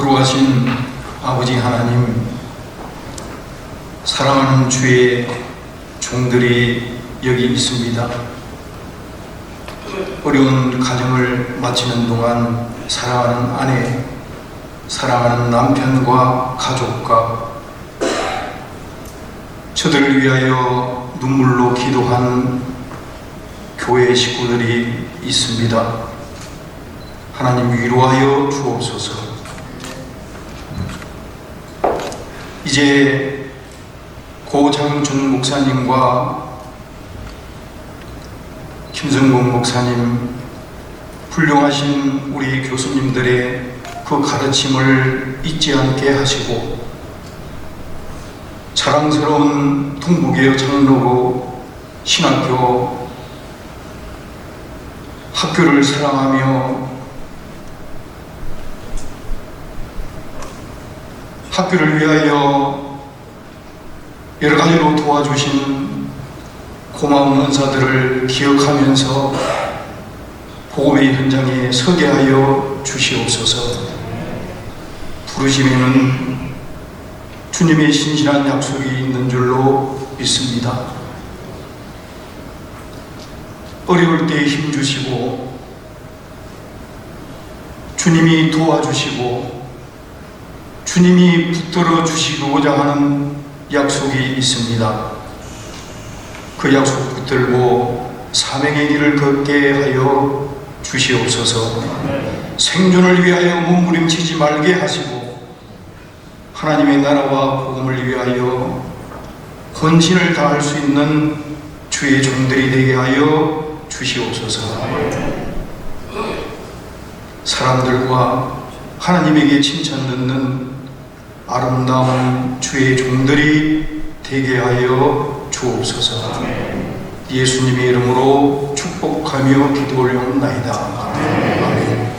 거룩하신 아버지 하나님, 사랑하는 주의 종들이 여기 있습니다. 어려운 가정을 마치는 동안 사랑하는 아내, 사랑하는 남편과 가족과 저들을 위하여 눈물로 기도한 교회 식구들이 있습니다. 하나님 위로하여 주옵소서. 이제 고장준 목사님과 김성국 목사님 훌륭하신 우리 교수님들의 그 가르침을 잊지 않게 하시고 자랑스러운 동북의 장로고 신학교 학교를 사랑하며 학교를 위하여 여러 가지로 도와주신 고마운 은사들을 기억하면서 복음의 현장에 서게 하여 주시옵소서. 부르심에는 주님의 신실한 약속이 있는 줄로 믿습니다. 어려울 때 힘주시고 주님이 도와주시고 주님이 붙들어 주시고자 하는 약속이 있습니다. 그 약속 붙들고 사명의 길을 걷게 하여 주시옵소서. 생존을 위하여 몸부림치지 말게 하시고 하나님의 나라와 복음을 위하여 헌신을 다할 수 있는 주의 종들이 되게 하여 주시옵소서. 사람들과 하나님에게 칭찬 듣는 아름다운 주의 종들이 되게 하여 주옵소서. 예수님의 이름으로 축복하며 기도 올려옵나이다. 아멘.